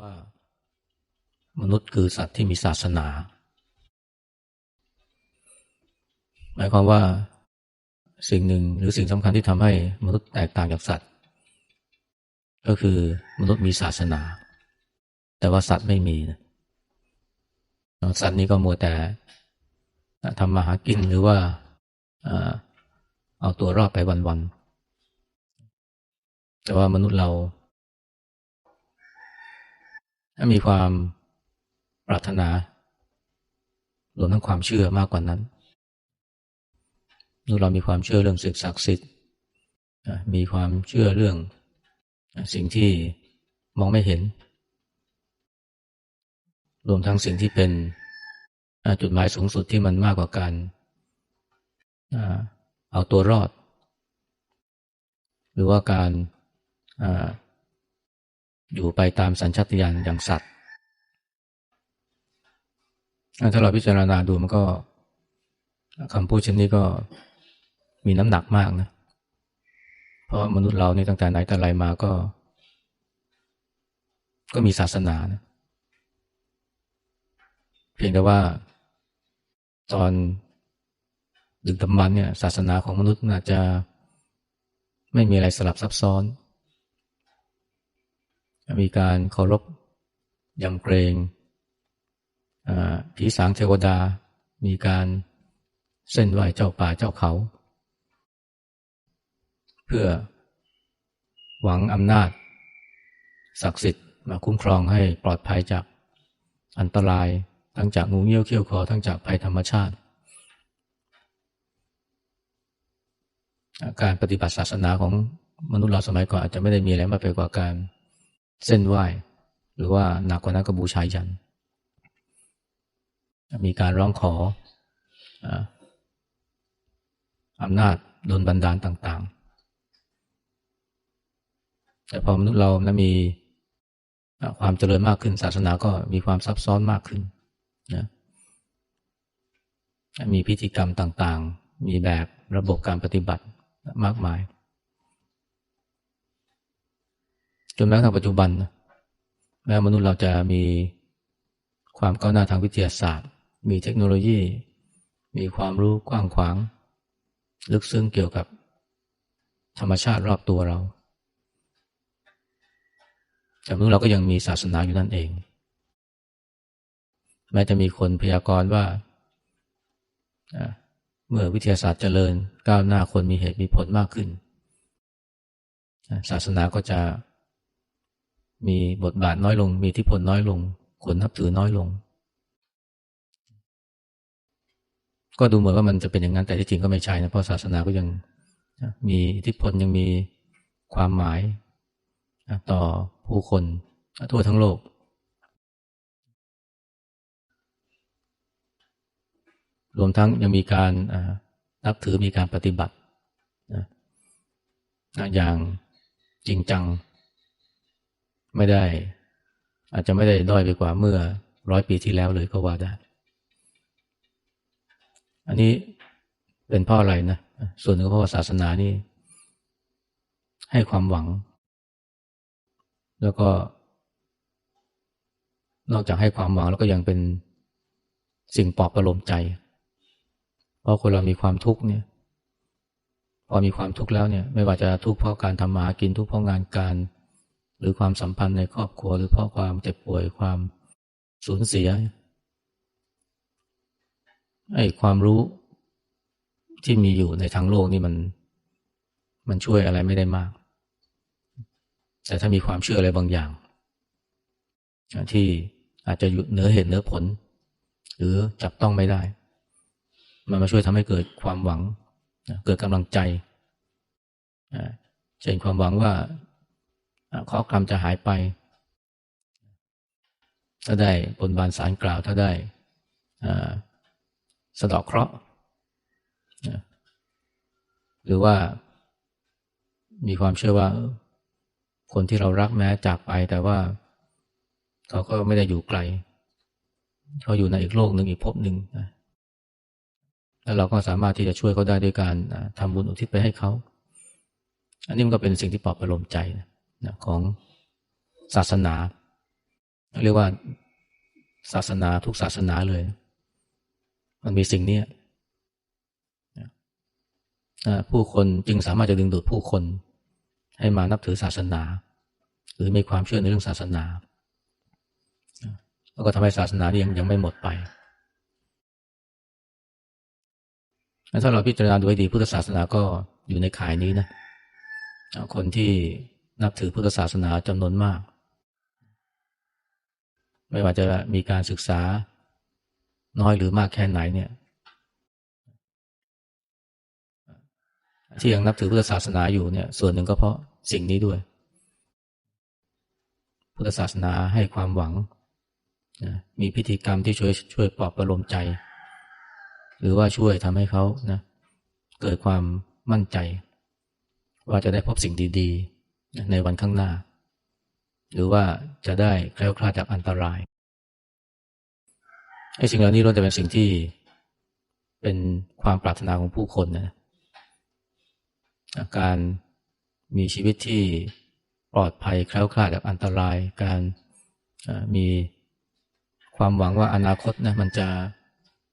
ว่ามนุษย์คือสัตว์ที่มีศาสนา หมายความว่าสิ่งหนึ่งหรือสิ่งสำคัญที่ทำให้มนุษย์แตกต่างจากสัตว์ ก็คือมนุษย์มีศาสนา แต่ว่าสัตว์ไม่มีนะสัตว์นี้ก็มัวแต่ทำมาหากินหรือว่าเอาตัวรอดไปวันๆแต่ว่ามนุษย์เรา ถ้ามีความปรารถนารวมทั้งความเชื่อมากกว่านั้นนู่เรามีความเชื่อเรื่องศึกศักดิ์สิทธิ์มีความเชื่อเรื่องสิ่งที่มองไม่เห็น รวมทั้งสิ่งที่เป็นจุดหมายสูงสุดที่มันมากกว่าการเอาตัวรอด หรือว่าการ อยู่ไปตามสัญชาตญาณอย่างสัตว์ ถ้าเราพิจารณาดูมันก็คำพูดเช่นนี้ก็มีน้ำหนักมากนะ เพราะมนุษย์เรานี่ตั้งแต่ไหนแต่ไรมาก็ ก็มีศาสนานะเพียงแต่ว่า ตอนดึกดำบรรเนี่ย ศาสนาของมนุษย์อาจจะไม่มีอะไรสลับซับซ้อน มีการเคารพยำเกรงผีสางเทวดา มีการเส้นไหวเจ้าป่าเจ้าเขา เพื่อหวังอำนาจ ศักดิ์สิทธิ์มาคุ้มครองให้ปลอดภัยจากอันตรายทั้งจากงูเงี้ยวเขี้ยวคอทั้งจากภัยธรรมชาติ การปฏิบัติศาสนาของมนุษย์เราสมัยก่อนอาจจะไม่ได้มีอะไรมากไปกว่าการ เส้นไหวหรือว่าหนักกว่านั้นก็บูชายัน มีการร้องขออำนาจโดนบันดาลต่าง ๆ แต่พอมนุษย์เรานะมีความเจริญมากขึ้น ศาสนาก็มีความซับซ้อนมากขึ้นนะมีพิธีกรรมต่างๆ มีแบบระบบการปฏิบัติมากมาย จนแม้กระทั่งปัจจุบันแม้มนุษย์เราจะมีความก้าวหน้าทางวิทยาศาสตร์ มีเทคโนโลยี มีความรู้กว้างขวาง ลึกซึ้งเกี่ยวกับธรรมชาติรอบตัวเรา แต่มนุษย์เราก็ยังมีศาสนาอยู่นั่นเอง แม้จะมีคนพยากรณ์ว่าเมื่อวิทยาศาสตร์เจริญก้าวหน้าคนมีเหตุมีผลมากขึ้น ศาสนาก็จะ มีบทบาทน้อยลง มีที่ผลน้อยลง คนนับถือน้อยลง ก็ดูเหมือนว่ามันจะเป็นอย่างนั้นแต่ที่จริงก็ไม่ใช่นะเพราะศาสนาก็ยังมีอิทธิพลยังมีความหมายต่อผู้คนทั่วทั้งโลก รวมทั้งยังมีการนับถือมีการปฏิบัติอย่างจริงจัง ไม่ได้ อาจจะไม่ได้ด้อยไปกว่าเมื่อร้อยปีที่แล้วเลยก็ว่าได้ อันนี้เป็นเพราะอะไรนะ ส่วนหนึ่งเพราะศาสนานี่ ให้ความหวัง แล้วก็ นอกจากให้ความหวังแล้วก็ยังเป็นสิ่งปลอบประโลมใจ เพราะคนเรามีความทุกข์เนี่ย พอมีความทุกข์แล้วเนี่ย ไม่ว่าจะทุกข์เพราะการทำมาหากินทุกข์เพราะงานการ หรือความสัมพันธ์ในครอบครัว หรือเพราะความเจ็บป่วยความสูญเสียไอ้ความรู้ที่มีอยู่ในทางโลกนี่มัน มันช่วยอะไรไม่ได้มาก แต่ถ้ามีความเชื่ออะไรบางอย่าง ที่อาจจะอยู่เหนือเหตุเหนือผล หรือจับต้องไม่ได้ มันมาช่วยทำให้เกิดความหวัง เกิดกำลังใจเช่นความหวังว่า ข้อกรรมจะหายไป ถ้าได้บนบานสารกล่าวถ้าได้สะดอกเคราะห์หรือว่ามีความเชื่อว่าคนที่เรารักแม้จากไปแต่ว่าเขาก็ไม่ได้อยู่ไกล เขาอยู่ในอีกโลกหนึ่งอีกภพหนึ่งแล้วเราก็สามารถที่จะช่วยเขาได้ด้วยการทำบุญอุทิศไปให้เขา อันนี้มันก็เป็นสิ่งที่ปลอบประโลมใจนะ ของศาสนา เรียกว่าศาสนาทุกศาสนาเลย มันมีสิ่งนี้ผู้คนจึงสามารถจะดึงดูดผู้คน ให้มานับถือศาสนา หรือมีความเชื่อในเรื่องศาสนาแล้วก็ทำให้ศาสนานี่ยังยังไม่หมดไปถ้าเราพิจารณาดูให้ดีพุทธศาสนาก็อยู่ในข่ายนี้นะคนที่ นับถือพุทธศาสนาจำนวนมาก ไม่ว่าจะมีการศึกษาน้อยหรือมากแค่ไหนเนี่ย ที่ยังนับถือพุทธศาสนาอยู่เนี่ย ส่วนหนึ่งก็เพราะสิ่งนี้ด้วย พุทธศาสนาให้ความหวัง มีพิธีกรรมที่ช่วยช่วยปลอบประโลมใจ หรือว่าช่วยทำให้เขานะเกิดความมั่นใจ ว่าจะได้พบสิ่งดี ๆ ในวันข้างหน้า หรือว่าจะได้แคล้วคลาดจากอันตรายไอ้สิ่งเหล่านี้ล้วนแต่เป็นสิ่งที่เป็นความปรารถนาของผู้คนนะการมีชีวิตที่ปลอดภัยแคล้วคลาดจากอันตราย การมีความหวังว่าอนาคตนะมันจะ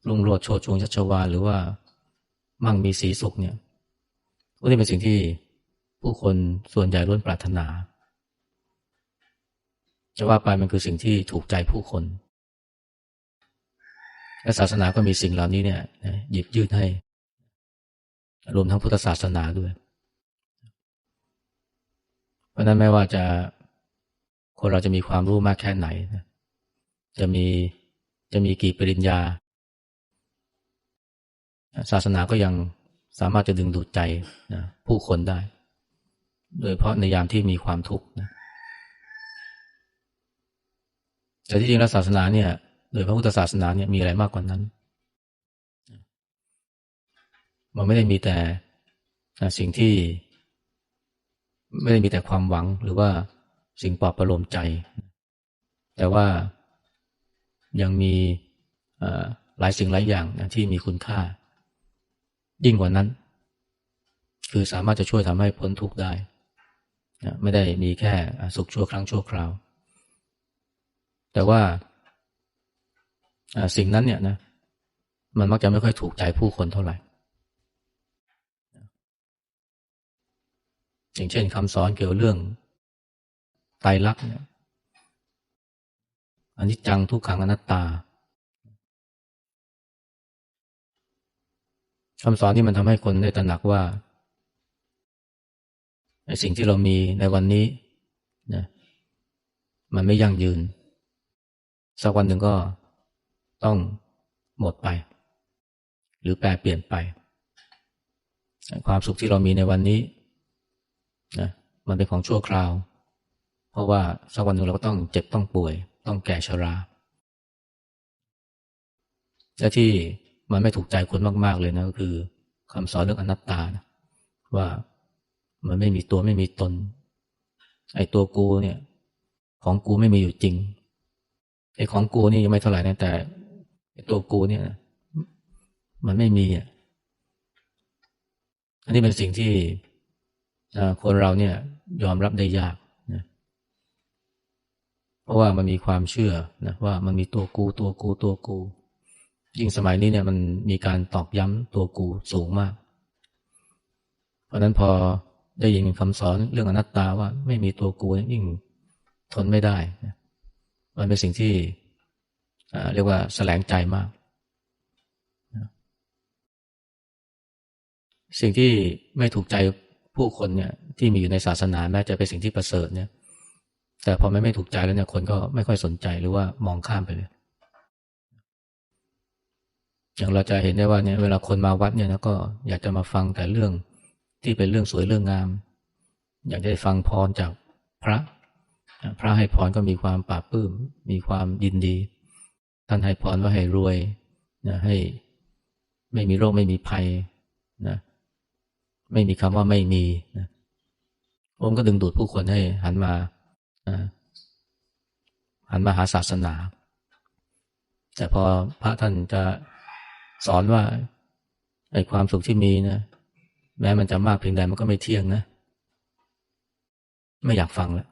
รุ่งโรจน์โชดช่วงชัชวาหรือว่ามั่งมีสีสุขเนี่ยพวกนี้เป็นสิ่งที่ ผู้คนส่วนใหญ่ล้วนปรารถนา จะว่าไปมันคือสิ่งที่ถูกใจผู้คน และศาสนาก็มีสิ่งเหล่านี้เนี่ยหยิบยื่นให้ รวมทั้งพุทธศาสนาด้วย เพราะนั้นไม่ว่าจะคนเราจะมีความรู้มากแค่ไหน จะมีจะมีกี่ปริญญา ศาสนาก็ยังสามารถจะดึงดูดใจนะผู้คนได้ โดยเพราะในยามที่มีความทุกข์นะแต่ที่จริงแล้วศาสนาเนี่ย โดยพระพุทธศาสนาเนี่ยมีอะไรมากกว่านั้น มันไม่ได้มีแต่สิ่งที่ไม่ได้มีแต่ความหวังหรือว่าสิ่งปลอบประโลมใจ แต่ว่ายังมีหลายสิ่งหลายอย่างที่มีคุณค่า ยิ่งกว่านั้น คือสามารถจะช่วยทำให้พ้นทุกข์ได้ ไม่ได้มีแค่สุขชั่วครั้งชั่วคราว แต่ว่าสิ่งนั้นเนี่ยนะมันมักจะไม่ค่อยถูกใจผู้คนเท่าไหร่ อย่างเช่นคำสอนเกี่ยวเรื่องไตรลักษณ์เนี่ยอันนี้จังทุกขังอนัตตาคำสอนที่มันทำให้คนได้ตระหนักว่า สิ่งที่เรามีในวันนี้นะมันไม่ยั่งยืน สักวันหนึ่งก็ต้องหมดไป หรือแปรเปลี่ยนไป ความสุขที่เรามีในวันนี้นะมันเป็นของชั่วคราว เพราะว่าสักวันหนึ่งเราก็ต้องเจ็บต้องป่วย ต้องแก่ชราและที่มันไม่ถูกใจคนมาก ๆ เลยนะก็คือคำสอนเรื่องอนัตตานะว่า มันไม่มีตัวไม่มีตน ไอ้ตัวกูเนี่ย ของกูไม่มีอยู่จริงไอ้ของกูนี่ยังไม่เท่าไหร่นะแต่ไอ้ตัวกูเนี่ยมันไม่มีอะอันนี้เป็นสิ่งที่คนเราเนี่ย ยอมรับได้ยากนะเพราะว่ามันมีความเชื่อนะว่ามันมีตัวกูตัวกูตัวกู ยิ่งสมัยนี้เนี่ยมันมีการตอกย้ำตัวกูสูงมาก เพราะนั้นพอ ได้ยินคำสอนเรื่องอนัตตาว่าไม่มีตัวกูยิ่งทนไม่ได้ มันเป็นสิ่งที่เรียกว่าแสลงใจมาก สิ่งที่ไม่ถูกใจผู้คนเนี่ยที่มีอยู่ในศาสนาแม้จะเป็นสิ่งที่ประเสริฐเนี่ย แต่พอไม่ไม่ถูกใจแล้วเนี่ยคนก็ไม่ค่อยสนใจหรือว่ามองข้ามไปเลย อย่างเราจะเห็นได้ว่าเนี่ยเวลาคนมาวัดเนี่ยนะก็อยากจะมาฟังแต่เรื่อง ที่เป็นเรื่องสวยเรื่องงาม อยากได้ฟังพรจากพระ พระให้พรก็มีความปราบปื้ม มีความยินดี ท่านให้พรว่าให้รวยนะให้ไม่มีโรคไม่มีภัยนะไม่มีคำว่าไม่มีนะผมก็ดึงดูดผู้คนให้หันมาหันมาหาศาสนา แต่พอพระท่านจะสอนว่าไอ้ความสุขที่มีนะ แม้มันจะมากเพียงใดมันก็ไม่เที่ยงนะ ไม่อยากฟังแล้ว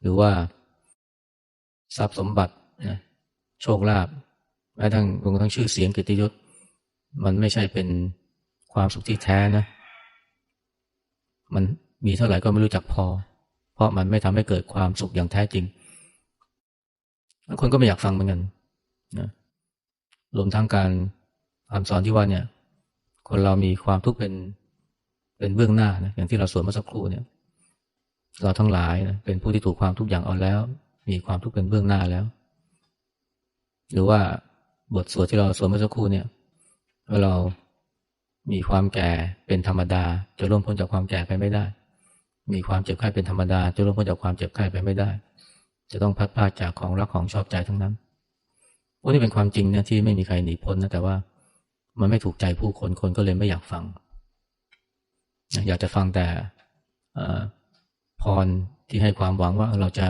หรือว่าทรัพย์สมบัตินะโชคลาภแม้ทั้งรวมทั้งชื่อเสียงกิติยศ มันไม่ใช่เป็นความสุขที่แท้นะ มันมีเท่าไหร่ก็ไม่รู้จักพอ เพราะมันไม่ทำให้เกิดความสุขอย่างแท้จริงคนก็ไม่อยากฟังเหมือนกันนะรวมทั้งการคำสอนที่ว่าเนี่ย คนเรามีความทุกข์เป็นเป็นเบื้องหน้านะอย่างที่เราสวดเมื่อสักครู่เนี่ย เราทั้งหลายนะเป็นผู้ที่ถูกความทุกข์อย่างเอาแล้ว มีความทุกข์เป็นเบื้องหน้าแล้ว หรือว่าบทสวดที่เราสวดเมื่อสักครู่เนี่ยว่าเรามีความแก่เป็นธรรมดา จะร่วมพ้นจากความแก่ไปไม่ได้ มีความเจ็บไข้เป็นธรรมดา จะร่วมพ้นจากความเจ็บไข้ไปไม่ได้ จะต้องพัดพาจากของรักของชอบใจทั้งนั้นพวกนี้เป็นความจริงนะที่ไม่มีใครหนีพ้นนะแต่ว่า มันไม่ถูกใจผู้คนคนก็เลยไม่อยากฟัง อยากจะฟังแต่พรที่ให้ความหวังว่าเราจะ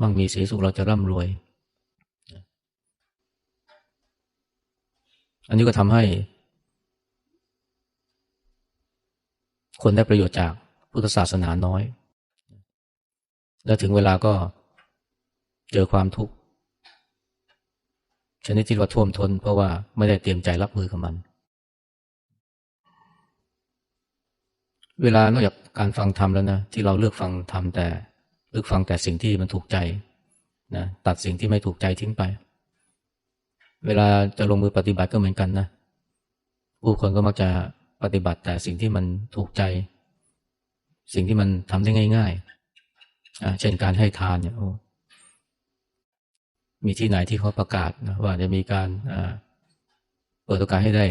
มั่งมีสีสุขเราจะร่ำรวย อันนี้ก็ทำให้ คนได้ประโยชน์จากพุทธศาสนาน้อย แล้วถึงเวลาก็เจอความทุกข์ ชนิดที่ว่าท่วมทนเพราะว่าไม่ได้เตรียมใจรับมือกับมัน เวลานอกจากการฟังธรรมแล้วนะที่เราเลือกฟังธรรมแต่เลือกฟังแต่สิ่งที่มันถูกใจนะตัดสิ่งที่ไม่ถูกใจทิ้งไป เวลาจะลงมือปฏิบัติก็เหมือนกันนะผู้คนก็มักจะปฏิบัติแต่สิ่งที่มันถูกใจ สิ่งที่มันทำได้ง่าย ๆ เช่นการให้ทานเนี่ยโอ้ มีที่ไหนที่เขาประกาศนะว่าจะมีการเปิดโอกาสให้ได้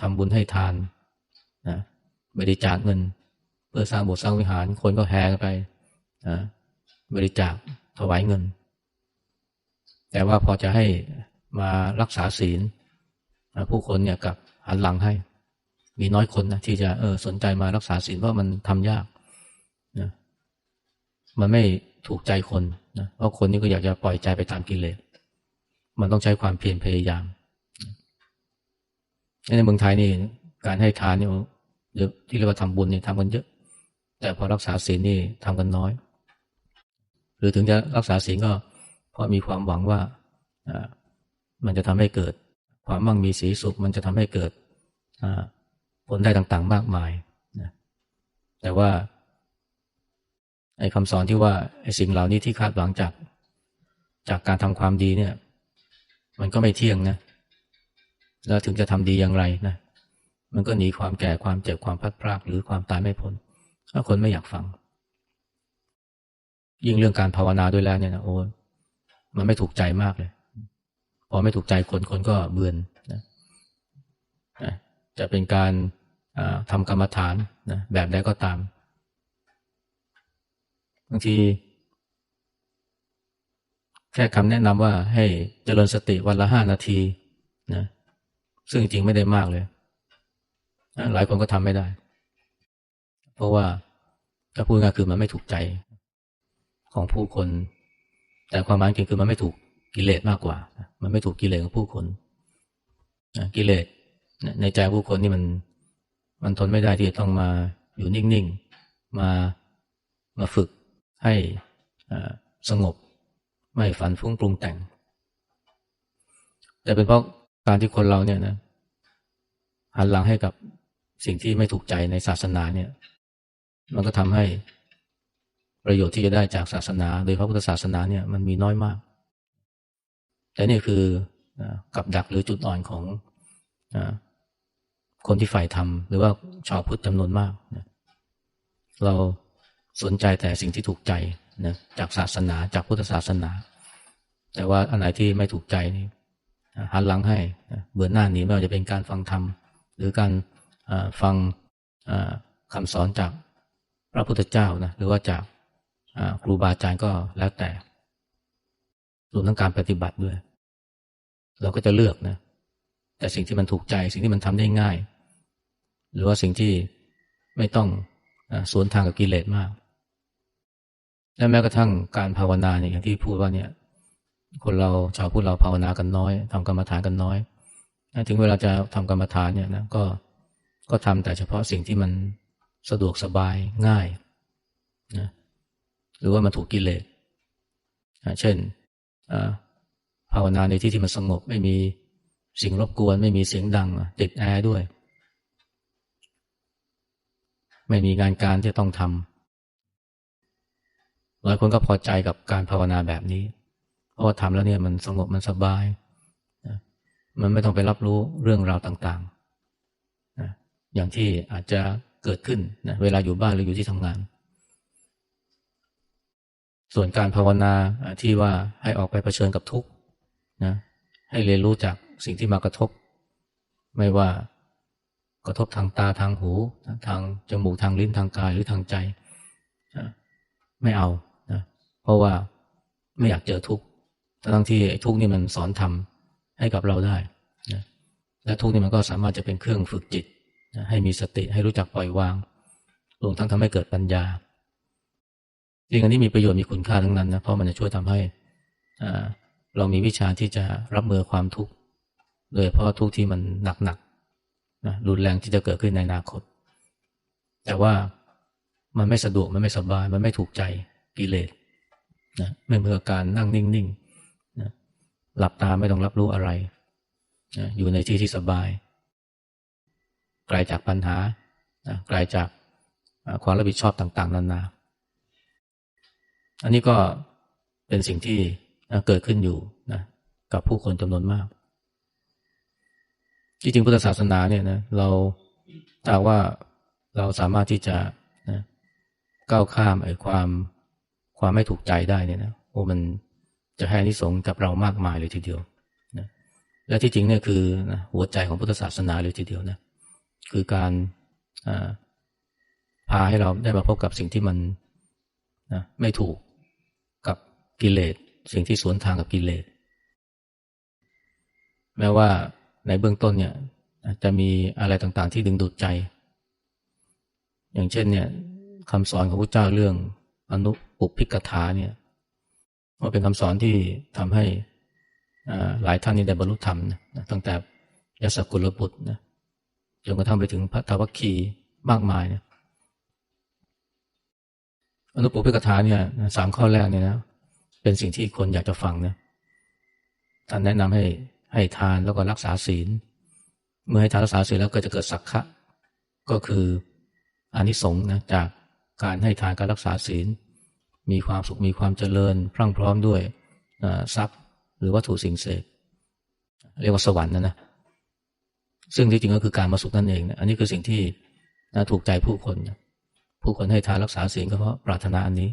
ทำบุญให้ทานนะบริจาคเงิน เพื่อสร้างโบสถ์สร้างวิหาร คนก็แห่ไปนะบริจาคถวายเงิน แต่ว่าพอจะให้มารักษาศีลผู้คนเนี่ยกับหันหลังให้ มีน้อยคนนะที่จะเออสนใจมารักษาศีลเพราะมันทำยากนะมันไม่ ถูกใจคนนะเพราะคนนี้ก็อยากจะปล่อยใจไปตามกิเลสมันต้องใช้ความเพียรพยายามในเมืองไทยนี่การให้ทานนี่เยอะที่เรียกว่าทำบุญนี่ทำกันเยอะ แต่พอรักษาศีลนี่ทำกันน้อย หรือถึงจะรักษาศีลก็เพราะมีความหวังว่ามันจะทำให้เกิด ความมั่งมีสีสุขมันจะทำให้เกิดผลได้ต่างๆ มากมายนะแต่ว่า ไอ้คำสอนที่ว่าไอ้สิ่งเหล่านี้ที่คาดหวังจากจากการทำความดีเนี่ย มันก็ไม่เที่ยงนะ แล้วถึงจะทำดีอย่างไรนะ มันก็หนีความแก่ความเจ็บความพัดพลากหรือความตายไม่พ้นถ้าคนไม่อยากฟัง ยิ่งเรื่องการภาวนาด้วยแล้วเนี่ยนะโอ้มันไม่ถูกใจมากเลย พอไม่ถูกใจคนคนก็เบือนนะจะเป็นการทำกรรมฐานนะแบบใดก็ตามางที แค่คำแนะนำว่าให้เจริญสติวันละห้านาทีนะซึ่งจริงไม่ได้มากเลย หลายคนก็ทำไม่ได้ เพราะว่าถ้าพูดง่ายคือมันไม่ถูกใจของผู้คน แต่ความหมายจริงคือมันไม่ถูกกิเลสมากกว่า มันไม่ถูกกิเลสของผู้คนกิเลสในใจผู้คนนี่มัน มันทนไม่ได้ที่จะต้องมาอยู่นิ่งๆ มามาฝึก ให้สงบ ไม่ฝันฟุ้งปรุงแต่ง แต่เป็นเพราะการที่คนเราเนี่ยนะหันหลังให้กับสิ่งที่ไม่ถูกใจในศาสนาเนี่ย มันก็ทำให้ประโยชน์ที่จะได้จากศาสนา โดยพระพุทธศาสนาเนี่ยมันมีน้อยมาก แต่นี่คือกับดักหรือจุดอ่อนของคนที่ฝ่ายธรรมหรือว่าชาวพุทธจำนวนมาก เรา สนใจแต่สิ่งที่ถูกใจนะจากศาสนาจากพุทธศาสนา แต่ว่าอันไหนที่ไม่ถูกใจนี่หันหลังให้เบื่อหน้าหนีไม่ว่าจะเป็นการฟังธรรมหรือการฟังคำสอนจากพระพุทธเจ้านะหรือว่าจากครูบาอาจารย์ก็แล้วแต่รวมทั้งการปฏิบัติด้วย เราก็จะเลือกนะแต่สิ่งที่มันถูกใจสิ่งที่มันทำได้ง่าย หรือว่าสิ่งที่ไม่ต้องสวนทางกับกิเลสมาก และแม้กระทั่งการภาวนาเนี่ยอย่างที่พูดว่าเนี่ย คนเราชาวพุทธเราภาวนากันน้อยทำกรรมฐานกันน้อยถึงเวลาจะทำกรรมฐานเนี่ยนะก็ก็ทำแต่เฉพาะสิ่งที่มันสะดวกสบายง่ายนะหรือว่ามันถูกกิเลสเช่นภาวนาในที่ที่มันสงบไม่มีสิ่งรบกวน ไม่มีเสียงดังติดแอร์ด้วย ไม่มีงานการที่ต้องทำ หลายคนก็พอใจกับการภาวนาแบบนี้ เพราะว่าทำแล้วเนี่ยมันสงบมันสบายมันไม่ต้องไปรับรู้เรื่องราวต่างๆนะอย่างที่อาจจะเกิดขึ้นนะเวลาอยู่บ้านหรืออยู่ที่ทำงาน ส่วนการภาวนาที่ว่าให้ออกไปเผชิญกับทุกข์นะให้เรียนรู้จากสิ่งที่มากระทบ ไม่ว่ากระทบทางตาทางหู ทางจมูกทางลิ้นทางกายหรือทางใจ ไม่เอา เพราะว่าไม่อยากเจอทุกข์ทั้งที่ทุกข์นี่มันสอนทำให้กับเราได้นะและทุกข์นี่มันก็สามารถจะเป็นเครื่องฝึกจิตนะให้มีสติให้รู้จักปล่อยวางรวมทั้งทำให้เกิดปัญญาจริงอันนี้มีประโยชน์มีคุณค่าทั้งนั้นนะเพราะมันจะช่วยทำให้เรามีวิชาที่จะรับมือความทุกข์โดยเพราะทุกข์ที่มันหนักๆนะรุนแรงที่จะเกิดขึ้นในอนาคต แต่ว่ามันไม่สะดวกมันไม่สบายมันไม่ถูกใจกิเลส นะไม่เหมือนการนั่งนิ่งๆนะหลับตาไม่ต้องรับรู้อะไรนะอยู่ในที่ที่สบาย ไกลาจากปัญหานะไกลาจากความรับผิดชอบต่าง ๆ นานา อันนี้ก็เป็นสิ่งที่เกิดขึ้นอยู่นะกับผู้คนจำนวนมากที่จริงพุทธศาสนาเนี่ยนะเราถ้าว่าเราสามารถที่จะนะก้าวข้ามไอ้ความ ความไม่ถูกใจได้เนี่ยนะโอ้มันจะให้นิสงกับเรามากมายเลยทีเดียวนะและที่จริงเนี่ยคือนะหัวใจของพุทธศาสนาเลยทีเดียวนะคือการพาให้เราได้มาพบกับสิ่งที่มันนะไม่ถูกกับกิเลสสิ่งที่สวนทางกับกิเลสแม้ว่าในเบื้องต้นเนี่ยจะมีอะไรต่างๆที่ดึงดูดใจ อย่างเช่นเนี่ยคำสอนของพระเจ้าเรื่อง อนุปุพิกถาเนี่ยว่าเป็นคำสอนที่ทำให้หลายท่านนี่ได้บรรลุธรรมนะตั้งแต่ยศกุลบุตรนะจนกระทั่งไปถึงพระทวัคคีมากมายเนี่ยอนุปุพิกถาเนี่ยสามข้อแรกเนี่ยนะเป็นสิ่งที่คนอยากจะฟังนะท่านแนะนำให้ให้ทานแล้วก็รักษาศีล เมื่อให้ทานรักษาศีลแล้วก็จะเกิดสักขะก็คืออานิสงส์นะจาก การให้ทานการรักษาศีล มีความสุขมีความเจริญ พรั่งพร้อมด้วยทรัพย์หรือวัตถุสิ่งเสกเรียกว่าสวรรค์นะนะซึ่งที่จริงก็คือการมาสุขนั่นเองนะอันนี้คือสิ่งที่นะถูกใจผู้คนนะผู้คนให้ทานรักษาศีลก็เพราะปรารถนาอันนี้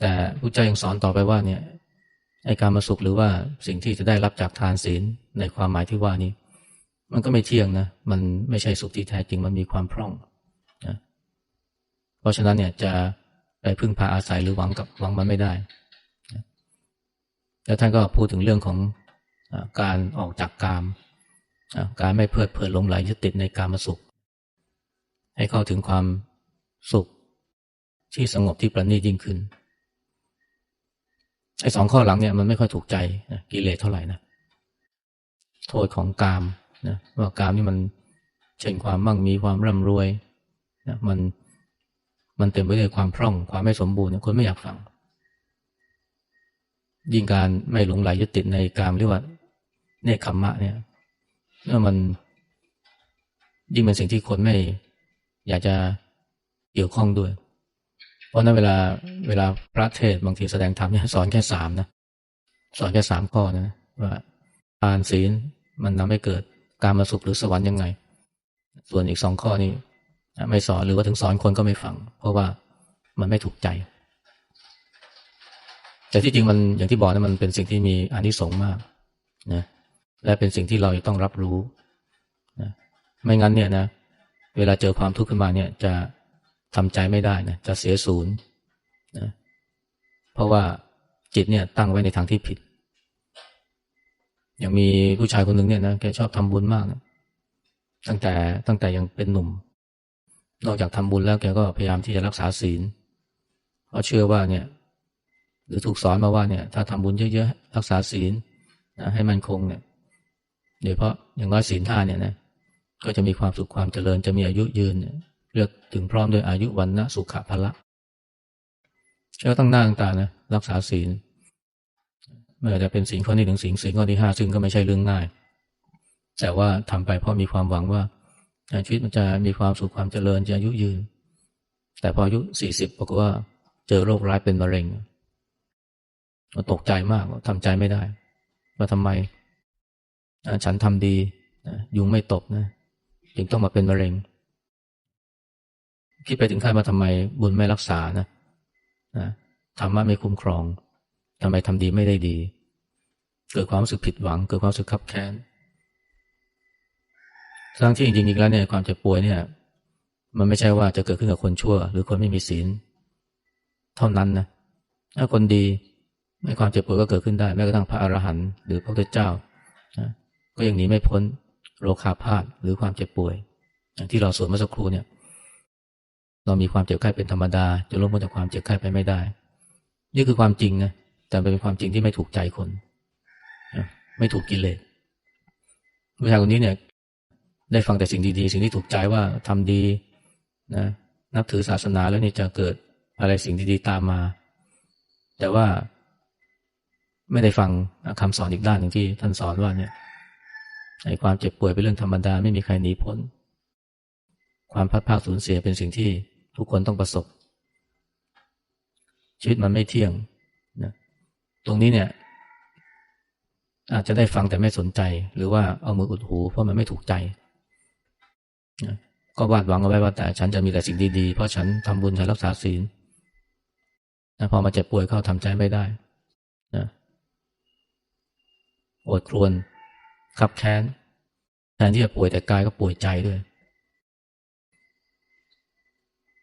แต่พระเจ้ายังสอนต่อไปว่าเนี่ยไอการมาสุขหรือว่าสิ่งที่จะได้รับจากทานศีลในความหมายที่ว่านี้ มันก็ไม่เที่ยงนะ มันไม่ใช่สุขที่แท้จริงมันมีความพร่อง ราะฉะนั้นเนี่ยจะไปพึ่งพาอาศัยหรือหวังกับหวังมันไม่ได้ แล้วท่านก็พูดถึงเรื่องของการออกจากกาม การไม่เพลิดเพลินหลงไหลยึดติดในการมาสุข ให้เข้าถึงความสุขที่สงบที่ประณีตยิ่งขึ้นไอ้สองข้อหลังเนี่ยมันไม่ค่อยถูกใจนะกิเลสเท่าไหร่นะโทษของกามนะว่ากามนี่มันเช่นความมั่งมีความร่ำรวยนะมัน มันเต็มไปด้วยความพร่องความไม่สมบูรณ์คนไม่อยากฟัง ยิ่งการไม่หลงไหลยึดติดในกามเรียกว่าเนคขมมะเนี่ยเมื่อมัน ยิ่งเป็นสิ่งที่คนไม่ อยากจะเกี่ยวข้องด้วย เพราะนั้นเวลาเวลาพระเทศบางทีแสดงธรรมเนี่ยสอนแค่สามนะสอนแค่สามข้อนะ ว่าทานศีลมันทาให้เกิดการมาสุขหรือสวรรค์ยังไง ส่วนอีกสองข้อนี้ ไม่สอนหรือว่าถึงสอนคนก็ไม่ฟัง เพราะว่ามันไม่ถูกใจ แต่ที่จริงมันอย่างที่บอกนะมันเป็นสิ่งที่มีอานิสงส์มากนะและเป็นสิ่งที่เราต้องรับรู้นะไม่งั้นเนี่ยนะเวลาเจอความทุกข์ขึ้นมาเนี่ยจะทำใจไม่ได้นะจะเสียศูนย์นะเพราะว่าจิตเนี่ยตั้งไว้ในทางที่ผิด อย่างมีผู้ชายคนหนึ่งเนี่ยนะแกชอบทำบุญมากนะตั้งแต่ตั้งแต่ยังเป็นหนุ่ม นอกจากทำบุญแล้วแกก็พยายามที่จะรักษาศีลเพราะเชื่อว่าเนี่ย หรือถูกสอนมาว่าเนี่ย ถ้าทำบุญเยอะๆรักษาศีลนะให้มันคงเนี่ยโดยเพราะอย่างน้อยศีลห้าเนี่ยนะก็จะมีความสุขความเจริญจะมีอายุยืนเลือกถึงพร้อมด้วยอายุวันนะสุขะพละเชื่อตั้งหน้าตั้งตานะรักษาศีลไม่ว่าจะเป็นสิ่งข้อนี้ถึงสิ่งสิ่งข้อที่ห้าซึ่งก็ไม่ใช่เรื่องง่าย แต่ว่าทำไปเพราะมีความหวังว่า ชีวิตมันจะมีความสุขความเจริญจะอายุยืน แต่พออายุสี่สิบบอกว่าเจอโรคร้ายเป็นมะเร็งก็ตกใจมากทำใจไม่ได้ ว่าทำไม ฉันทำดียุงไม่ตกนะจึงต้องมาเป็นมะเร็งคิดไปถึงขั้นว่าทำไมบุญไม่รักษานะนะธรรมะไม่คุ้มครองทำไมทำดีไม่ได้ดี เกิดความรู้สึกผิดหวัง เกิดความรู้สึกขับแค้น ทั้งที่จริงๆแล้วเนี่ยความเจ็บป่วยเนี่ย มันไม่ใช่ว่าจะเกิดขึ้นกับคนชั่ว หรือคนไม่มีศีลเท่านั้นนะถ้าคนดีไม่ความเจ็บป่วยก็เกิดขึ้นได้แม้กระทั่งพระอรหันต์หรือพระพุทธเจ้านะก็ยังหนีไม่พ้นโรคาพาธหรือความเจ็บป่วย อย่างที่เราสวดเมื่อสักครู่เนี่ย เรามีความเจ็บไข้เป็นธรรมดาจะล้มพ้นจากความเจ็บไข้ไปไม่ได้ นี่คือความจริงนะแต่เป็นความจริงที่ไม่ถูกใจคน ไม่ถูกกิเลสผู้ชายคนนี้เนี่ย ได้ฟังแต่สิ่งดีๆ สิ่งที่ถูกใจว่าทำดีนะนับถือศาสนาแล้วนี่จะเกิดอะไรสิ่งดีๆตามมา แต่ว่าไม่ได้ฟังคำสอนอีกด้านหนึ่งที่ท่านสอนว่าเนี่ยไอ้ความเจ็บป่วยเป็นเรื่องธรรมดาไม่มีใครหนีพ้น ความพัดพาสูญเสียเป็นสิ่งที่ทุกคนต้องประสบ ชีวิตมันไม่เที่ยงนะตรงนี้เนี่ย อาจจะได้ฟังแต่ไม่สนใจ หรือว่าเอามืออุดหูเพราะมันไม่ถูกใจ ก็วาดหวังเอาไว้ว่าแต่ฉันจะมีแต่สิ่งดีๆ เพราะฉันทำบุญฉันรักษาศีลนะพอมาเจ็บป่วยเข้าทำใจไม่ได้นะอดครวนขับแค้นแทนที่จะป่วยแต่กายก็ป่วยใจด้วย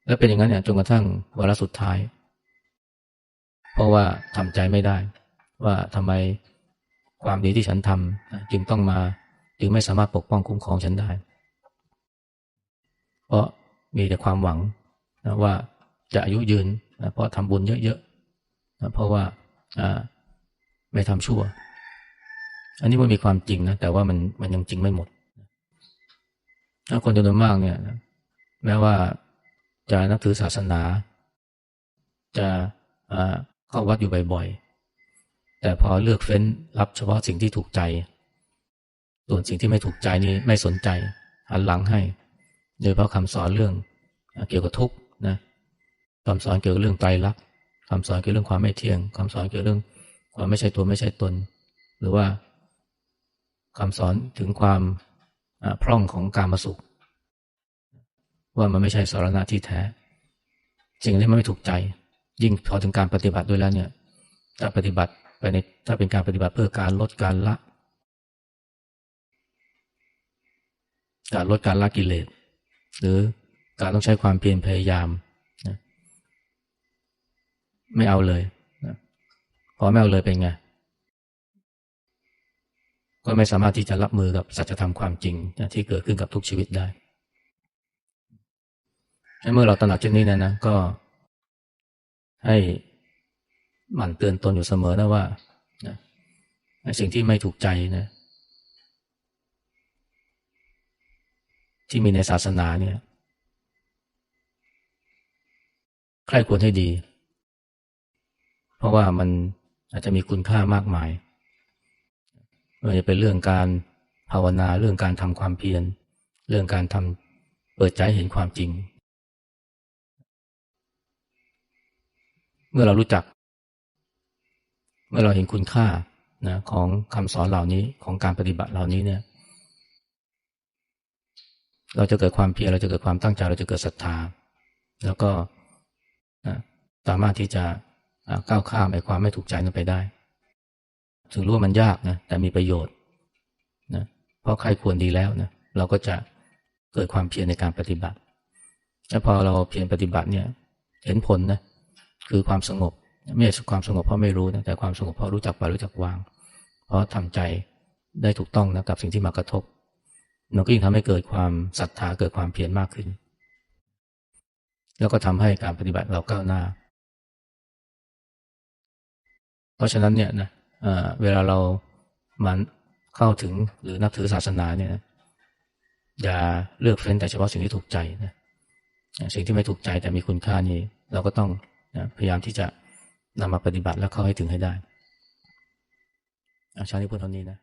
แล้วเป็นอย่างนั้นเนี่ยจนกระทั่งวาระสุดท้าย เพราะว่าทำใจไม่ได้ ว่าทำไมความดีที่ฉันทำจึงต้องมา จึงไม่สามารถปกป้องคุ้มครองฉันได้ เพราะมีแต่ความหวังนะว่าจะอายุยืนนะเพราะทำบุญเยอะๆนะเพราะว่าไม่ทำชั่ว อันนี้มันมีความจริงนะแต่ว่ามันมันยังจริงไม่หมดถ้าคนจำนวนมากเนี่ยแม้ว่าจะนับถือศาสนา จะเข้าวัดอยู่บ่อยๆ แต่พอเลือกเฟ้นรับเฉพาะสิ่งที่ถูกใจ ส่วนสิ่งที่ไม่ถูกใจนี่ไม่สนใจหันหลังให้ โดยเพราะคำสอนเรื่องเกี่ยวกับทุกข์นะคำสอนเกี่ยวกับเรื่องไตรลักษณ์คำสอนเกี่ยวกับเรื่องความไม่เที่ยงคำสอนเกี่ยวกับเรื่องความไม่ใช่ตัวไม่ใช่ตน หรือว่าคำสอนถึงความพร่องของการมาสุข ว่ามันไม่ใช่สารณะที่แท้ สิ่งที่มันไม่ถูกใจ ยิ่งพอถึงการปฏิบัติด้วยแล้วเนี่ยถ้าปฏิบัติไปในถ้าเป็นการปฏิบัติเพื่อการลดการละ การลดการละกิเลส หรือการต้องใช้ความเพียรพยายามนะไม่เอาเลยนะพอไม่เอาเลยเป็นไง ก็ไม่สามารถที่จะรับมือกับสัจธรรมความจริงที่เกิดขึ้นกับทุกชีวิตได้เมื่อเราตระหนักเช่นนี้นะนะก็ ให้หมั่นเตือนตนอยู่เสมอนะว่านะสิ่งที่ไม่ถูกใจนะ ที่มีในศาสนาเนี่ยใครควรให้ดี เพราะว่ามันอาจจะมีคุณค่ามากมายไม่ว่าจะเป็นเรื่องการภาวนาเรื่องการทำความเพียรเรื่องการทำเปิดใจเห็นความจริง เมื่อเรารู้จัก เมื่อเราเห็นคุณค่านะของคำสอนเหล่านี้ของการปฏิบัติเหล่านี้เนี่ย เราจะเกิดความเพียรเราจะเกิดความตั้งใจเราจะเกิดศรัทธา แล้วก็สามารถที่จะก้าวข้ามไอ้ความไม่ถูกใจนั้นไปได้ ถึงรู้ว่ามันยากนะแต่มีประโยชน์นะเพราะใครควรดีแล้วนะเราก็จะเกิดความเพียรในการปฏิบัติแล้วพอเราเพียรปฏิบัติเนี่ยเห็นผลนะคือความสงบไม่ใช่ความสงบเพราะไม่รู้นะแต่ความสงบเพราะรู้จักปล่อยรู้จักวาง เพราะทำใจได้ถูกต้องนะกับสิ่งที่มากระทบ มันก็ยิ่งทำให้เกิดความศรัทธาเกิดความเพียรมากขึ้น แล้วก็ทำให้การปฏิบัติเราก้าวหน้า เพราะฉะนั้นเนี่ยนะเวลาเรามันเข้าถึงหรือนับถือศาสนาเนี่ยอย่าเลือกเฟ้นแต่เฉพาะสิ่งที่ถูกใจนะสิ่งที่ไม่ถูกใจแต่มีคุณค่านี้เราก็ต้องนะพยายามที่จะนำมาปฏิบัติแล้วเข้าให้ถึงให้ได้อาชานี้พูดเท่านี้นะ